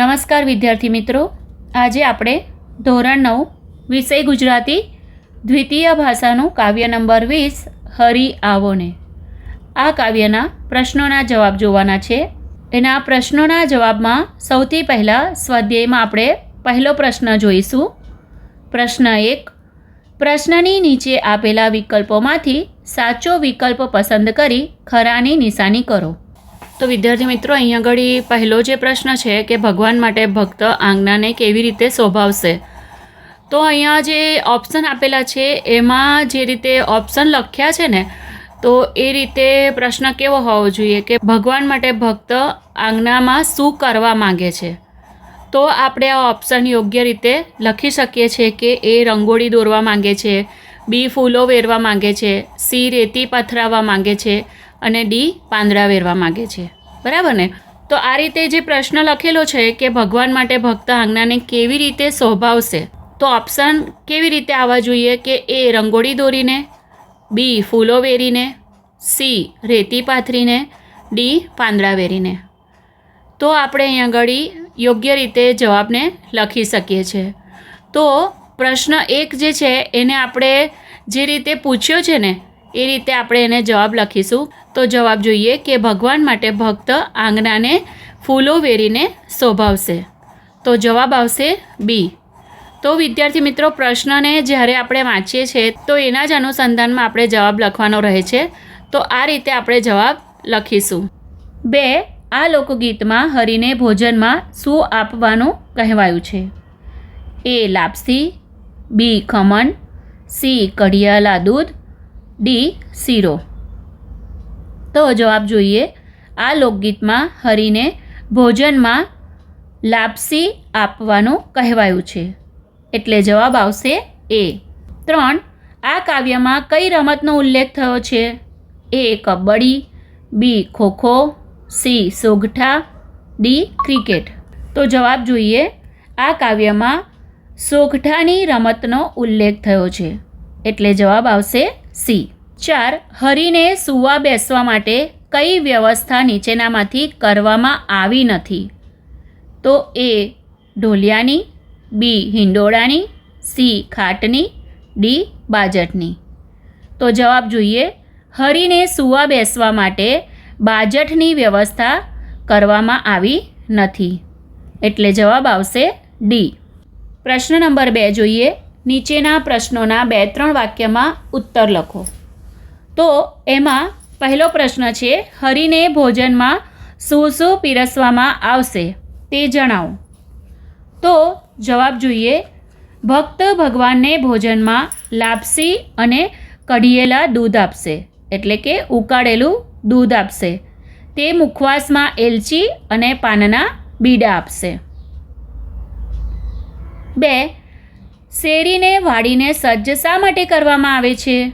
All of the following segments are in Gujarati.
નમસ્કાર વિદ્યાર્થી મિત્રો. આજે આપણે ધોરણ નવ, વિષય ગુજરાતી, દ્વિતીય ભાષાનું કાવ્ય નંબર વીસ, હરી આવોને આ કાવ્યના પ્રશ્નોના જવાબ જોવાના છે. એના પ્રશ્નોના જવાબમાં સૌથી પહેલાં સ્વાધ્યાયમાં આપણે પહેલો પ્રશ્ન જોઈશું. પ્રશ્ન એક, પ્રશ્નની નીચે આપેલા વિકલ્પોમાંથી સાચો વિકલ્પ પસંદ કરી ખરાની નિશાની કરો. તો વિદ્યાર્થી મિત્રો અહીંયા આગળ પહેલો જે પ્રશ્ન છે કે ભગવાન માટે ભક્ત આંગણાને કેવી રીતે શોભાવશે? તો અહીંયા જે ઓપ્શન આપેલા છે, એમાં જે રીતે ઓપ્શન લખ્યા છે ને, તો એ રીતે પ્રશ્ન કેવો હોવો જોઈએ કે ભગવાન માટે ભક્ત આંગણામાં શું કરવા માગે છે? તો આપણે આ ઓપ્શન યોગ્ય રીતે લખી શકીએ છીએ કે એ રંગોળી દોરવા માંગે છે, બી ફૂલો વેરવા માંગે છે, સી રેતી પથરાવવા માંગે છે અને ડી પાંદડા વેરવા માગે છે. બરાબર ને? તો આ રીતે જે પ્રશ્ન લખેલો છે કે ભગવાન માટે ભક્ત આજ્ઞાને કેવી રીતે શોભાવશે, તો ઓપ્શન કેવી રીતે આવવા જોઈએ કે એ રંગોળી દોરીને, બી ફૂલો વેરીને, સી રેતી પાથરીને, ડી પાંદડા વેરીને. તો આપણે અહીં આગળ યોગ્ય રીતે જવાબને લખી શકીએ છીએ. તો પ્રશ્ન એક જે છે એને આપણે જે રીતે પૂછ્યો છે ને એ રીતે આપણે એને જવાબ લખીશું. તો જવાબ જોઈએ કે ભગવાન માટે ભક્ત આંગણાને ફૂલો વેરીને શોભાવશે. તો જવાબ આવશે બી. તો વિદ્યાર્થી મિત્રો, પ્રશ્નને જ્યારે આપણે વાંચીએ છીએ, તો એના જ અનુસંધાનમાં આપણે જવાબ લખવાનો રહે છે. તો આ રીતે આપણે જવાબ લખીશું. બે, આ લોકગીતમાં હરિને ભોજનમાં શું આપવાનું કહેવાયું છે? એ, લાપસી. બી, ખમણ. સી, કઢિયાલા દૂધ. ડી શીરો તો જવાબ જોઈએ, આ લોકગીતમાં હરિને ભોજનમાં લાપસી આપવાનું કહેવાયું છે. એટલે જવાબ આવશે એ. ત્રણ, આ કાવ્યમાં કઈ રમતનો ઉલ્લેખ થયો છે? A kabaddi, B khokho, C સોગઠા, D cricket. તો જવાબ જોઈએ, આ કાવ્યમાં સોગઠાની રમતનો ઉલ્લેખ થયો છે. એટલે જવાબ આવશે સી. ચાર. હરીને સૂવા બેસવા માટે કઈ વ્યવસ્થા નીચેનામાંથી કરવામાં આવી નથી? તો એ. ઢોલિયાની, બી. હિંડોળાની, સી. ખાટની, ડી. બાજટની. તો જવાબ જોઈએ. હરીને સૂવા બેસવા માટે બાજટની વ્યવસ્થા કરવામાં આવી નથી. એટલે જવાબ આવશે ડી. પ્રશ્ન નંબર બે જોઈએ. નીચેના પ્રશ્નોના બે ત્રણ વાક્યમાં ઉત્તર લખો. તો એમાં પહેલો પ્રશ્ન છે, હરીને ભોજનમાં શું શું પીરસવામાં આવશે તે જણાવો. તો જવાબ જોઈએ, ભક્ત ભગવાનને ભોજનમાં લાપસી અને કઢિયેલા દૂધ આપશે. એટલે કે ઉકાળેલું દૂધ આપશે. તે મુખવાસમાં એલચી અને પાનના બીડા આપશે. બે શેરીને વાળીને સજ્જ શા માટે કરવામાં આવે છે?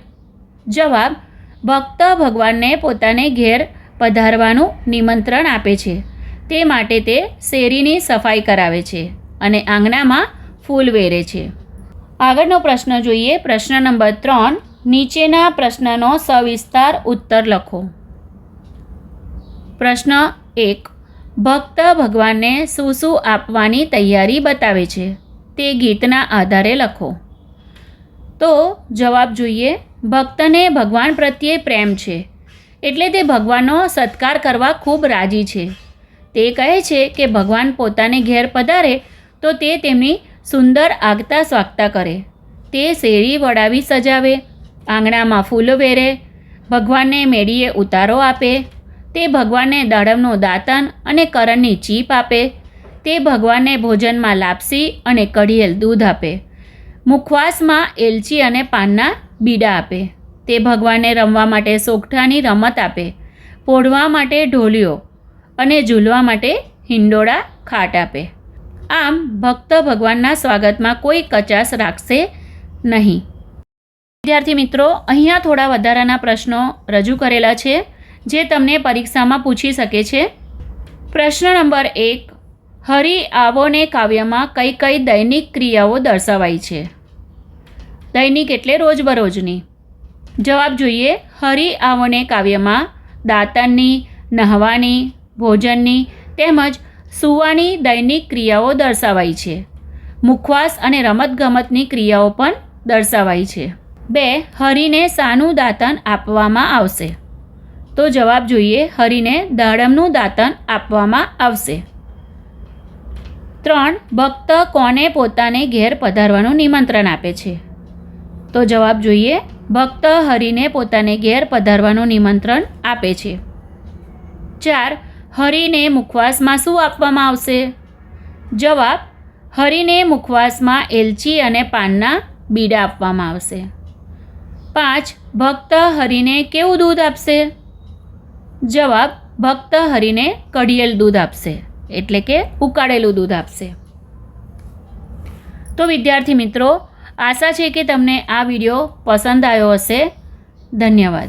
જવાબ, ભક્ત ભગવાનને પોતાને ઘેર પધારવાનું નિમંત્રણ આપે છે. તે માટે તે શેરીની સફાઈ કરાવે છે અને આંગણામાં ફૂલ વેરે છે. આગળનો પ્રશ્ન જોઈએ. પ્રશ્ન નંબર ત્રણ, નીચેના પ્રશ્નનો સવિસ્તાર ઉત્તર લખો. પ્રશ્ન એક, ભક્ત ભગવાનને શું શું આપવાની તૈયારી બતાવે છે? તે ગીતના આધારે લખો. તો જવાબ જોઈએ, ભક્તને ભગવાન પ્રત્યે પ્રેમ છે, એટલે તે ભગવાનનો સત્કાર કરવા ખૂબ રાજી છે. તે કહે છે કે ભગવાન પોતાને ઘેર પધારે તો તે તેમની સુંદર આગતા સ્વાગતા કરે. તે શેરી વડાવી સજાવે, આંગણામાં ફૂલ વેરે, ભગવાનને મેળીએ ઉતારો આપે, તે ભગવાનને દાડમનું દાંતન અને કરણની ચીપ આપે તે ભગવાનને ભોજનમાં લાપસી અને કઢિયેલ દૂધ આપે. મુખવાસમાં એલચી અને પાનના બીડા આપે. તે ભગવાનને રમવા માટે સોગઠાની રમત આપે. પોઢવા માટે ઢોલિયો અને ઝૂલવા માટે હિંડોળા ખાટ આપે. આમ ભક્ત ભગવાનના સ્વાગતમાં કોઈ કચાશ રાખશે નહીં. વિદ્યાર્થી મિત્રો, અહીંયા થોડા વધારાના પ્રશ્નો રજૂ કરેલા છે, જે તમને પરીક્ષામાં પૂછી શકે છે. પ્રશ્ન નંબર એક હરિ આવોને કાવ્યમાં કઈ કઈ દૈનિક ક્રિયાઓ દર્શાવાઈ છે? દૈનિક એટલે રોજબરોજની. જવાબ જોઈએ, હરી આવોને કાવ્યમાં દાંતણની, નહવાની, ભોજનની તેમજ સૂવાની દૈનિક ક્રિયાઓ દર્શાવાઈ છે. મુખવાસ અને રમતગમતની ક્રિયાઓ પણ દર્શાવાઈ છે. બે, હરિને સાનું દાંતન આપવામાં આવશે. તો જવાબ જોઈએ, હરિને દાડમનું દાંતન આપવામાં આવશે. ત્રણ ભક્ત કોને પોતાને ઘેર પધારવાનું નિમંત્રણ આપે છે? તો જવાબ જોઈએ, ભક્ત હરિને પોતાને ઘેર પધારવાનું નિમંત્રણ આપે છે. ચાર, હરિને મુખવાસમાં શું આપવામાં આવશે? જવાબ, હરિને મુખવાસમાં એલચી અને પાનના બીડા આપવામાં આવશે. પાંચ, ભક્ત હરિને કેવું દૂધ આપશે? જવાબ, ભક્ત હરિને કઢિયેલ દૂધ આપશે. એટલે કે ઉકાળેલું દૂધ આપશે. તો વિદ્યાર્થી મિત્રો, આશા છે કે તમને આ વીડિયો પસંદ આવ્યો હશે. ધન્યવાદ.